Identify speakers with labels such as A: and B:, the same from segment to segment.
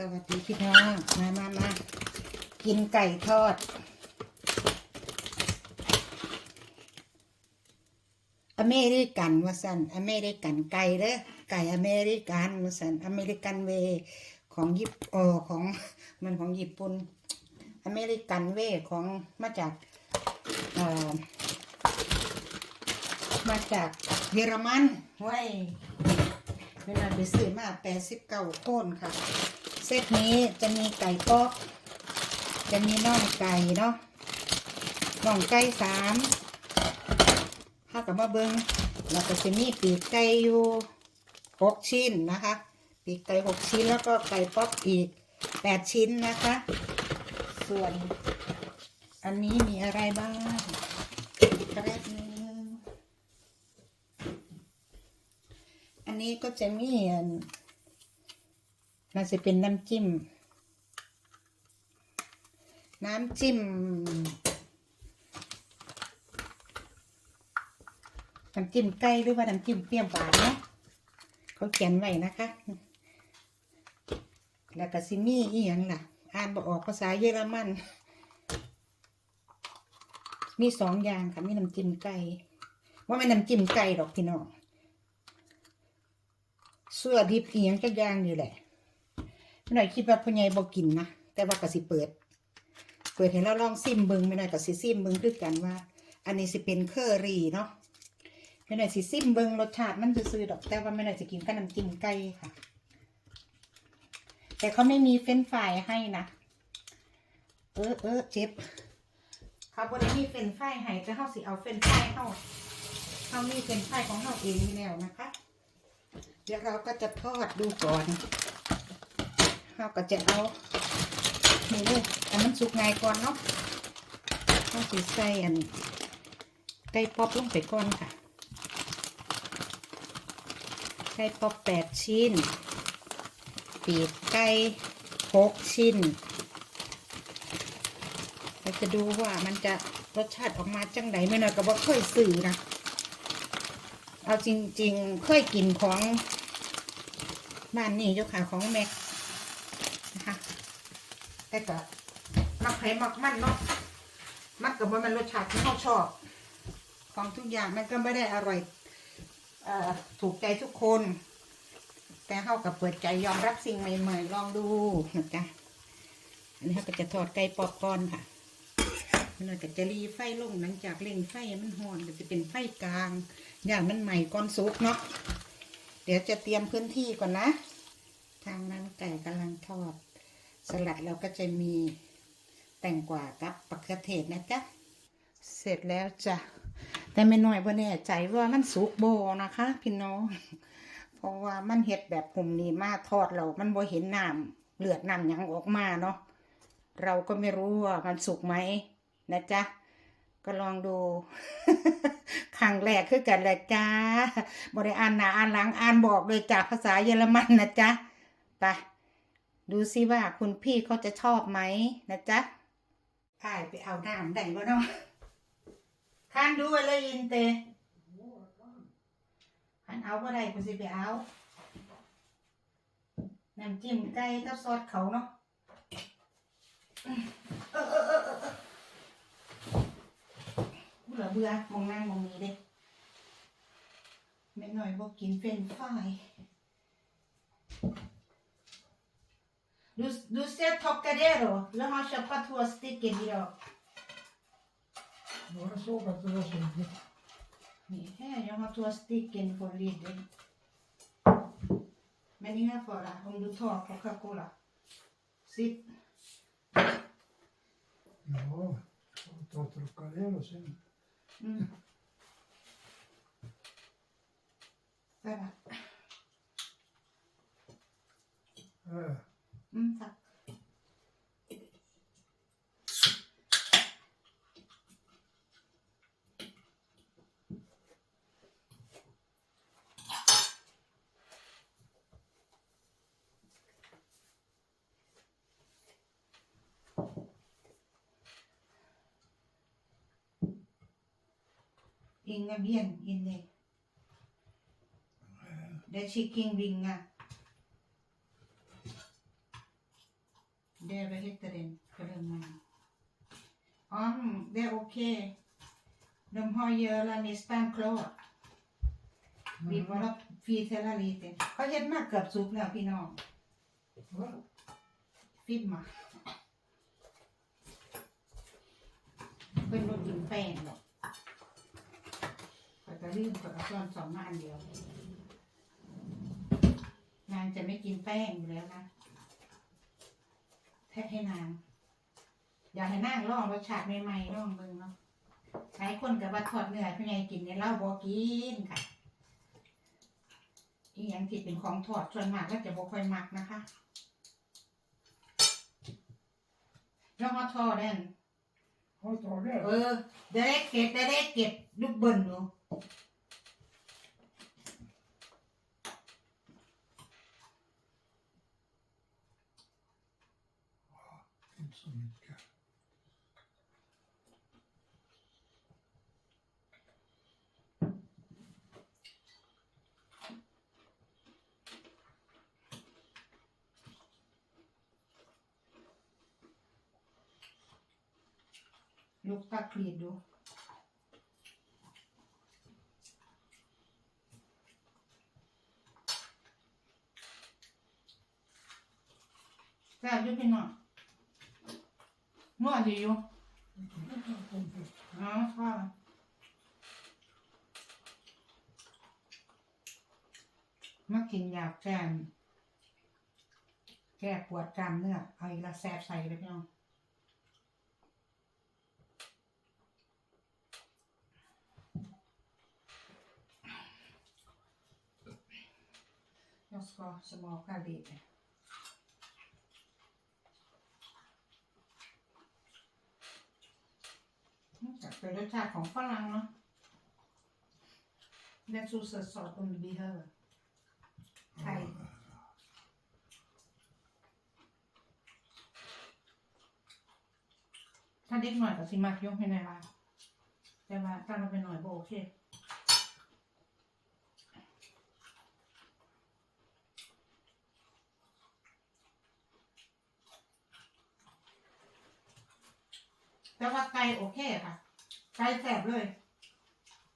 A: สวัสดีพี่น้อง มามามากินไก่ทอด อเมริกันวาสันอเมริกันไก่เด้อไก่อเมริกันวาสันอเมริกันเวของญี่ปุ่นอของมันของญี่ปุ่นอเมริกันเวของมาจากเอ่อมาจากเยอรมันเว้ยเวลาไปซื้อมาแปดสิบเก้าโคนค่ะ เซตนี้จะมีไก่ป๊อกจะมีน่องไก่เนาะน่องไก่สามถ้ากับมาเบิงเราก็จะมีปีกไก่อยู่หกชิ้นนะคะ ปีกไก่หกชิ้นแล้วก็ไก่ป๊อปอีกแปดชิ้นนะคะ ส่วนอันนี้มีอะไรบ้างแป๊บนึงอันนี้ก็จะมี น่าจะเป็นน้ำจิ้ม น้ำจิ้ม น้ำจิ้มไก่หรือว่าน้ำจิ้มเปรี้ยวหวานเนาะเขาเขียนไว้นะคะ แล้วก็ซิมี่อีหยังล่ะ อ่านบอกออกภาษาเยอรมัน มีสองอย่างค่ะ มีน้ำจิ้มไก่ ว่าไม่น้ำจิ้มไก่ดอกพี่น้องเสื้อดิบเอียงกอย่างนี่แหละ ไม่หน่อยคิดว่าพ่อใหญ่บอกินนะแต่ว่าก็สิเปิด เปิดให้เราลองซิมเบิงไม่หน่อยก็สิซิมเบิงคือกันว่า อันนี้สิเป็นเคอรี่เนาะไม่ได้สิซิมเบิงรสชาติมันซื่อๆดอกแต่ว่าไม่ได้จะกินกับน้ำจิ้มไก่ค่ะ แต่เขาไม่มีเฟรนฟรายให้นะเออเออเจ็บเขาบริมีเฟรนฟรายให้แต่เขาสิเอาเฟรนฟรายเขาเขามีเฟรนฟรายของเขาเองอยู่แล้วนะคะ เดี๋ยวเราก็จะทอดดูก่อน เราก็จะเอานี่เลยอันมันสุกไงายก่อนเนาะเขาสิใส่อันไก่ป๊อปลงไปก่อนค่ะไก่ป๊อปแปดชิ้น ปีกไก่หกชิ้นเราจะดูว่ามันจะรสชาติออกมาจังไหนไม่น่อยก็บอกเคยสื่อนะ เอาจริง ๆ เคยกินของบ้านนี่เจ้าค่ะของแม็ก แต่ก็มักไผ่มักมันเนาะมันกับว่ามันรสชาติที่เขาชอบ ของทุกอย่างมันก็ไม่ได้อร่อยเอ่อถูกใจทุกคน แต่เขากับเปิดใจยอมรับสิ่งใหม่ ๆ ลองดูนะจ๊ะอันนี้เขาก็จะทอดไก่ปอบก้อนค่ะมันก็จะรีไฟลงหลังจากเล่งไส้มันหอนก็จะเป็นไฟกลางอย่างมันใหม่ก้อนซุกเนาะเดี๋ยวจะเตรียมพื้นที่ก่อนนะ ทางนั้นไก่กำลังทอด สลัดเราก็จะมีแตงกวากับปักกระเทศนะจ๊ะ เสร็จแล้วจ้ะ แต่ไม่น้อยว่าแน่ใจว่ามันสุกโบนะคะ พี่น้อง เพราะว่ามันเห็ดแบบผมนี่มาทอดเรา มันบ่เห็นน้ำเลือดน้ำยังออกมาเนาะ เราก็ไม่รู้ว่ามันสุกไหมนะจ๊ะ ก็ลองดูครั้งแรกคือกันแหละจ้าบริอ่านหนาอ่านหลังอ่านบอกเลยจากภาษาเยอรมันนะจ๊ะ ไป ดูซิว่าคุณพี่เขาจะชอบไหมนะจ๊ะพายไปเอาน้ำได้บ่เนาะคันดูอะไรอินเตคันเอาบ่ได้กูสิไปเอา น้ำจิ้มไก่กับซอสเขาเนาะเออเบื่อเบื่อมองนั่งมองนี้เด้ไม่หน่อยบอกกินเฟรนช์ฟราย Du, du ser Tocadero, le har köpt två stycken idag.
B: Bara såg att det var så mycket.
A: Här, jag har två stycken på Lidl. Men inga fara om du tar Coca-Cola. Sitt.
B: Ja, och ta Trocadero sen.
A: Mm. Där.
B: Äh,
A: Ừ, 응, 자. Bình à biển in đây. Để chị kinh bình à. Ja, det är okej. De har göra nästan klart. Vi bara fitela lite. เขาเฮ็ดมากเกือบสุกแล้วพี่น้องฟิตมาเพิ่นบ่กินแป้งหรอกข้อยก็ลืมข้อยก็ซ่อนสองมาอันเดียวนางจะไม่กินแป้งอยู่แล้วนะแทะให้นาง อยากให้นางลองรสชาติใหม่ๆลองเบิ่งเนาะหลายคนกับว่าทอดเนื้อพี่ไงกินเนี่ยเราบ่กินค่ะอีหยังที่เป็นของทอดส่วนมากก็จะบ่ค่อยมักนะคะแล้วมาทอดเด่น
B: Har du tagit
A: เอ
B: det?
A: อเด็กเก็บเด็กเก็บลูกเบิ่นดู
B: Inte så mycket.
A: Lukta ลูกตะกรีดดู แซ่บอยู่พี่น้องนัวดีอยู่อ๋อค่ะมากินยาแก้มแก้ปวดกล้ามเนื้อเอาอีละแซ่บใส่เลยพี่น้อง Jag ska smaka lite. Mm, เป็นรสชาติของฝรั่งเนาะ Det är så salt om du behöver. ไทยถ้าเด็กหน่อยก็สิมักยกให้ในร้าแต่ว่าถ้าเราไปหน่อยก็โอเค แต่ว่าไก่โอเคค่ะ ไก่แซ่บเลย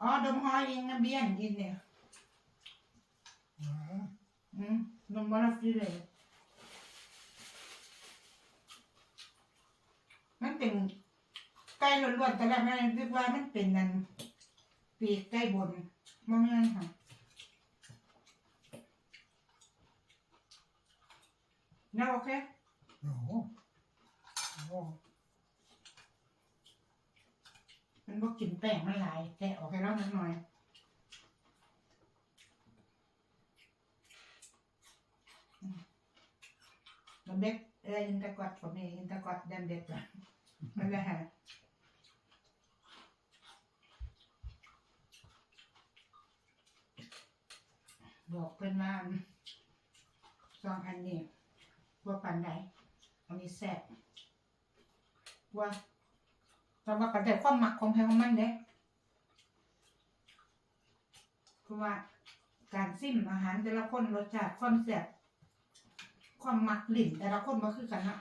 A: อ๋อ ดมหอยอิงนะเบี้ยนกินเนี่ย อืมดมบาราฟรีเลย มันเป็นไก่ล้วนๆแต่แรกแม่คิดว่ามันเป็นนันปีกไก่บนมองนั่นค่ะน่าโอเค
B: Ja. Ja.
A: มันบอกกินแป้งมันหลายแกะออกให้เราหน่อยอืมแล้วเบ็ดเอออินตะกอดผมเองอินตะกอดดันเบ็ดอะนั่นแหละฮะบอกเพื่อนว่าสองอันนี้ว่าปันไหนอันนี้แซ่บว่า แต่ว่าก็แต่ความหมักของใครของมันเด้คือว่าการซิมอาหารแต่ละคนรสชาติความแซ่บความหมักลิ่นแต่ละคนก็คือกันนะ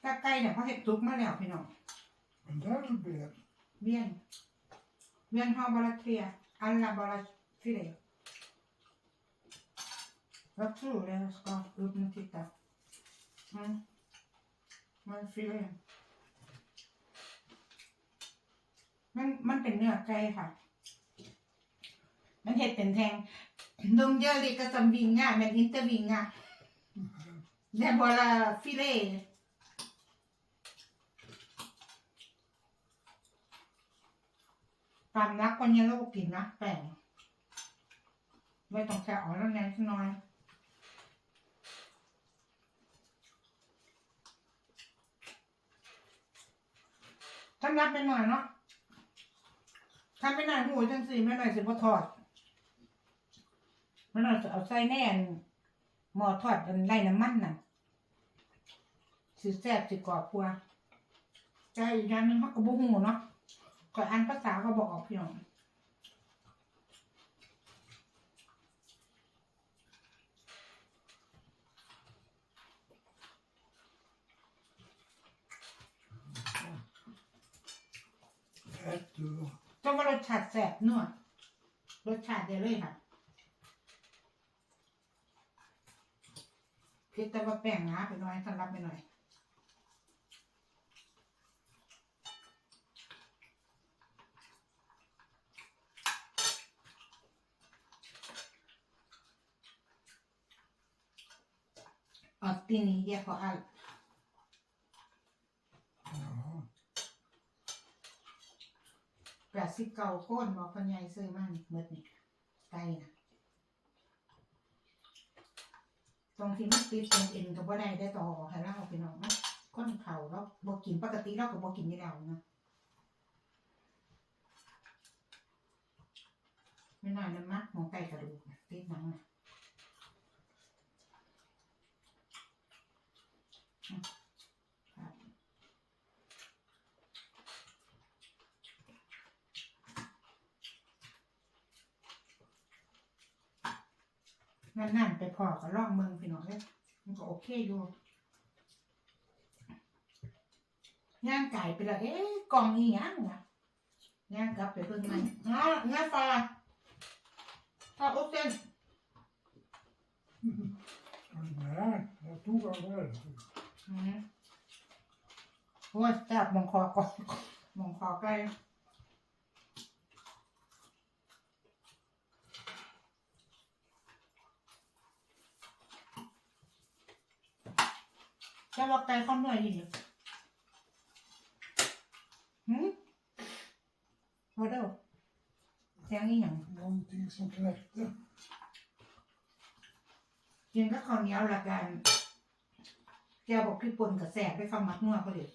A: แต่ไก่เนี่ยเขาเห็ดตุกมาแล้วพี่น้อง
B: Men där är det.
A: Bien. Bien har bara tre. Alla bara tre. Jag tror. Jag ska upp och titta. Mm. Man fyra. มันมันเป็นเนื้อไก่ค่ะ มันเห็ดเป็นแทงนมเยอะเลยก็จำวิงง่ะแมันอินเตอร์วิงง่ะเดบอลาฟิเล่ ตามนักวันนี้เราก็กินนะแป้งไม่ต้องแค่อ่อนแล้วไงสักหน่อยถ้านับไปหน่อยเนาะถ้าไม่นานหูจังสี่ไม่หน่อยสิบ่ทอดไม่หน่อยจะเอาใส่แน่นหม้อทอดอันไล่น้ำมันน่ะสิแซ่บสิกรอบกว่าใจอีกอย่างหนึงเขาก็บ่หูเนาะ ข่อนอ่านภาษาก็บอกออกพี่น้อง
B: Ät du då?
A: จะว่ารสชาติแสบนัวรสชาติเดียวเลยค่ะเพียแต่ว่าแป้งหนาไปหน่อยสำหรับไปหน่อย Alltid nio på allt.
B: Jaha.
A: แปดสิบเก้าโคนบอกพ่อใหญ่ซื้อมานี่เบิดนี่ไก่นะตรงที่มันติดตรงเอ็นกับว่าได้ได้ต่อให้เราพี่น้องนะคนเขาเราบอกกินปกติเราก็บอกกินอยู่แล้วนะไม่น่านะมักหมองไก่กระดูกนะติดหนังนะอืมครับ นั่นๆไปพอก็ล่องเมืองพี่น้องเลยมันก็โอเคอยู่ย่างไก่ไปและเอ๊ะกล่องอีหยังวะย่างกลับไปเบิ่งมันงางาปลาปลาโอเซน
B: Nej, jag tog av det.
A: อืม โอ้ยจับมองคอก่อนมองคอใกล้จะบอกไก่ข้าวเหนื่อยอยู่เนี่ยหืมโอ้เด้อเสียงนี่หยัง
B: Någonting som knäckte.
A: กินก็ข้าวเหนียวละกัน แกบอกพี่ปนกับแสบด้วยคำมักนัวก็เด็ด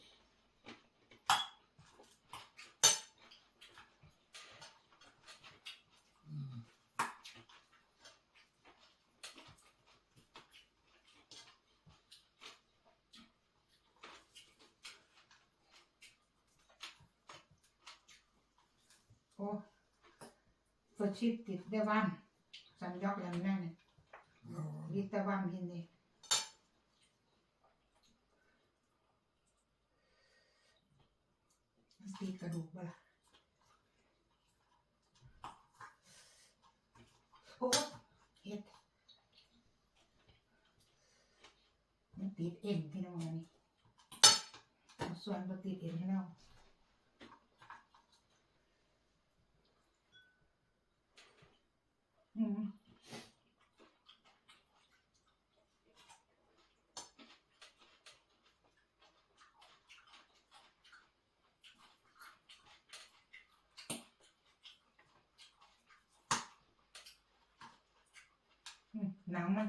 A: โอ้ฟชิตติดได้วันสันยอกแล้วแน่เนี่ย
B: มี
A: กระดูกบ่ล่โอ้เห็ดมันติดเอ็นพี่น้องนี่ส่วนบ่ติดเอ็นพี่น้องอืม หนังมัน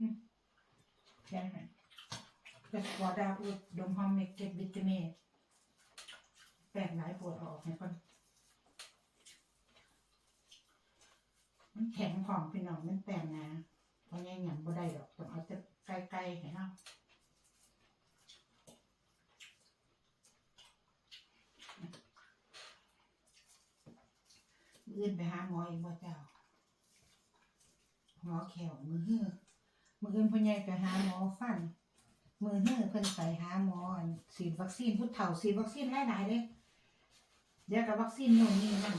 A: อืมแค่นั้นจะพอดาอุดดมหอมเมกเก็บวิตามินแปลงหลายปวดออกให้คนมันแข็งของพี่น้องมันแต่งนะเพราะงั้นหยังบ่ได้ดอกต้องเอาแต่ใกล้ๆให้เนาะมื้ออื่นไปหาหมออีกบ่เจ้าหมอแขวมือฮื้อมืออื่นพ่อใหญ่ไปหาหมอฟัน มือฮื้อเพิ่นไปหาหมออันฉีดวัคซีนผู้เฒ่าฉีดวัคซีนหลายๆเด้เดี๋ยวกับวัคซีนโน่นนี่นั่น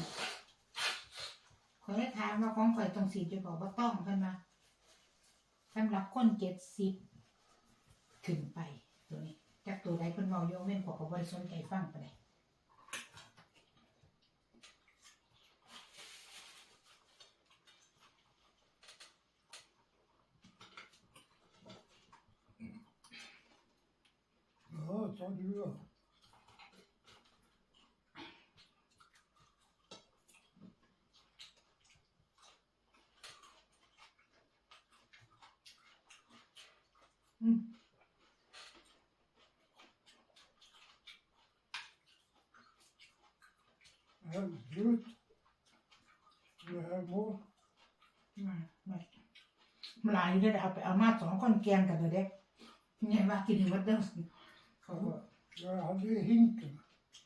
A: ข่อยได้ถามว่าของข่อยต้องฉีดอยู่บ่บ่ต้องเพิ่นว่าสำหรับคน70ขึ้นไปตัวนี้จักตัวใดเพิ่นเว้าโยเว้นขอยก็บ่ได้สนใจฟังปานใด
B: ja ta du då.
A: Mm.
B: Herregud. Det här må
A: มามาหลายอยู่เด้อเอาไปเอามาสองคนแกงกันเด้อเด็กเนี่ยว่ากินหมดเด้อ เขาบอก
B: Jag hade hinken.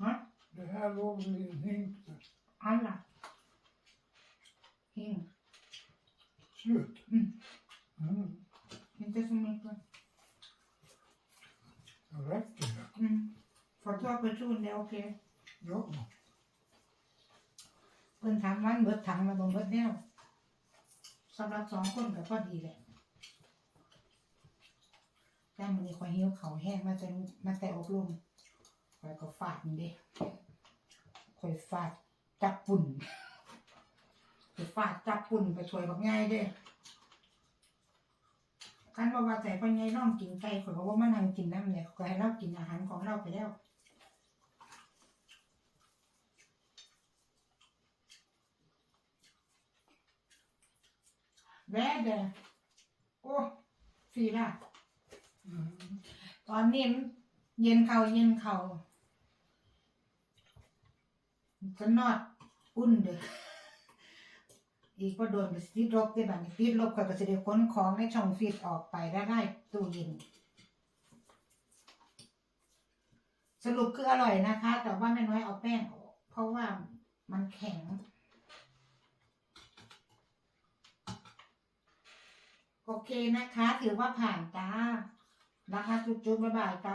A: ฮะ
B: Det här låg i en hink. där.
A: อันล่ะหิง
B: Slut.
A: Mm.
B: Mm.
A: inte så mycket
B: Det räcker det.
A: อืมขอโทษไปชูนแล้วโอเค
B: Ja.
A: เพิ่นถามวันเบิดถังมาบ่เบิดแนวสำหรับสองคนก็พอดีแหละ แต่มื้อนี้ข่อยหิวเขาแห้งมาแต่มาแต่อบรมข่อยก็ฟาดนี่เด้ข่อยฟาดจับปุ่นข่อยฟาดจับปุ่นไปช่วยบักง่ายเด้คันบอกว่าแต่พ่อใหญ่น้องกินไก่ข่อยก็บ่มานั่งกินน้ำเนี่ยก็ให้เรากินอาหารของเราไปแล้ว väder โอ้ฟีละ ตอนนี้มันเย็นเขาเย็นเขาจะนอดอุ่นเด้ออีกก็โดนไปติดลบได้บัดนี้ติดลบก็จะได้นของในช่องฟีดออกไปได้ได้ตู้เย็นสรุปคืออร่อยนะคะ แต่ว่าแม่น้อยเอาแป้งออกเพราะว่ามันแข็ง โอเคนะคะ ถือว่าผ่านจ้า นะคะจุ๊บๆบ๊ายบายจ้า